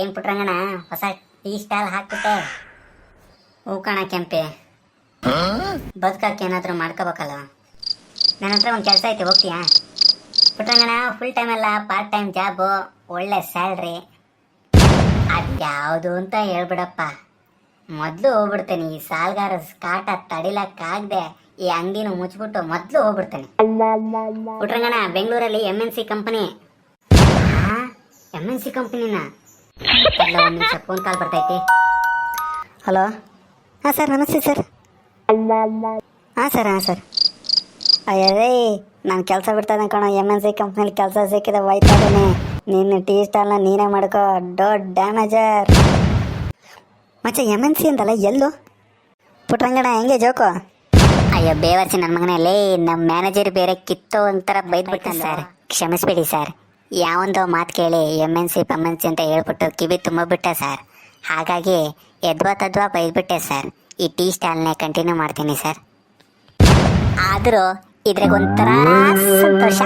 ಏನ್ ಪುಟ್ರಂಗಣ, ಹೊಸ tea stall ಹಾಕ್ಬಿಟ್ಟೆ? ಹೂ ಕಣ ಕೆಂಪೆ. ಬದುಕಕ್ಕೆ ಏನಾದರೂ ಮಾಡ್ಕೋಬೇಕಲ್ಲ. ನನ್ನ ಹತ್ರ ಒಂದು ಕೆಲಸ ಐತೆ, ಹೋಗ್ತೀಯಾ? ಪುಟ್ರಂಗಣ ಫುಲ್ ಟೈಮ್ ಅಲ್ಲ ಪಾರ್ಟ್ ಟೈಮ್ ಜಾಬು ಒಳ್ಳೆ ಸ್ಯಾಲ್ರಿ ಅದ್ಯಾವುದು ಅಂತ ಹೇಳ್ಬಿಡಪ್ಪ. ಮೊದಲು ಹೋಗ್ಬಿಡ್ತೇನೆ, ಈ ಸಾಲ್ಗಾರ ಕಾಟ ತಡಿಲಕ್ಕಾಗದೆ, ಈ ಅಂಗಡಿನ ಮುಚ್ಚಿಬಿಟ್ಟು ಮೊದಲು ಹೋಗ್ಬಿಡ್ತೇನೆ. ಪುಟ್ರಂಗಣ, ಬೆಂಗಳೂರಲ್ಲಿ M N C company M N C ಕಂಪನಿನ ಫೋನ್ ಕಾಲ್ ಬರ್ತೈತಿ. ಹಲೋ ಹಾಂ ಸರ್ ನಮಸ್ತೆ ಸರ್ ಹಾಂ ಸರ್ ಹಾಂ ಸರ್ ಅಯ್ಯೋ ರೀ ನಾನು ಕೆಲಸ ಬಿಡ್ತಾನೆ ಕಣೋ ಎಂ ಎನ್ ಸಿ ಕಂಪ್ನಿಲಿ ಕೆಲಸ ಸಿಕ್ಕಿದೆ ಬೈತಾನೆ ನೀನು ಟೀ ಸ್ಟಾಲ್ನ ನೀನೇ ಮಾಡ್ಕೋ, ದೊಡ್ಡ ಡ್ಯಾಮೇಜರ್ ಮಚ್ಚ ಎಂ ಎನ್ ಸಿ ಅಂತಲ್ಲ, ಎಲ್ಲು? ಪುಟ್ರಂಗಣ ಹೆಂಗೆ, ಜೋಕು? ಅಯ್ಯೋ, ಬೇವರ್ಸಿ ನನ್ನ ಮಗನಲ್ಲಿ ನಮ್ಮ ಮ್ಯಾನೇಜರ್ ಬೇರೆ ಕಿತ್ತು ಒಂಥರ ಬೈದ್ಬಿಡ್ತಾನೆ ಸರ್ ಕ್ಷಮಿಸ್ಬಿಡಿ ಸರ್ ಯಾವೊಂದೋ ಮಾತು ಕೇಳಿ M N C ಪಮ್ N C ಅಂತ ಹೇಳ್ಬಿಟ್ಟು ಕಿವಿ ತುಂಬಿಬಿಟ್ಟೆ ಸರ್. ಹಾಗಾಗಿ ಎದ್ವಾ ತದ್ವಾ ಬೈದ್ಬಿಟ್ಟೆ ಸರ್. ಈ ಟೀ ಸ್ಟಾಲ್ನೇ ಕಂಟಿನ್ಯೂ ಮಾಡ್ತೀನಿ ಸರ್. ಆದರೂ ಇದ್ರಾಗ ಒಂಥರ ಸಂತೋಷ.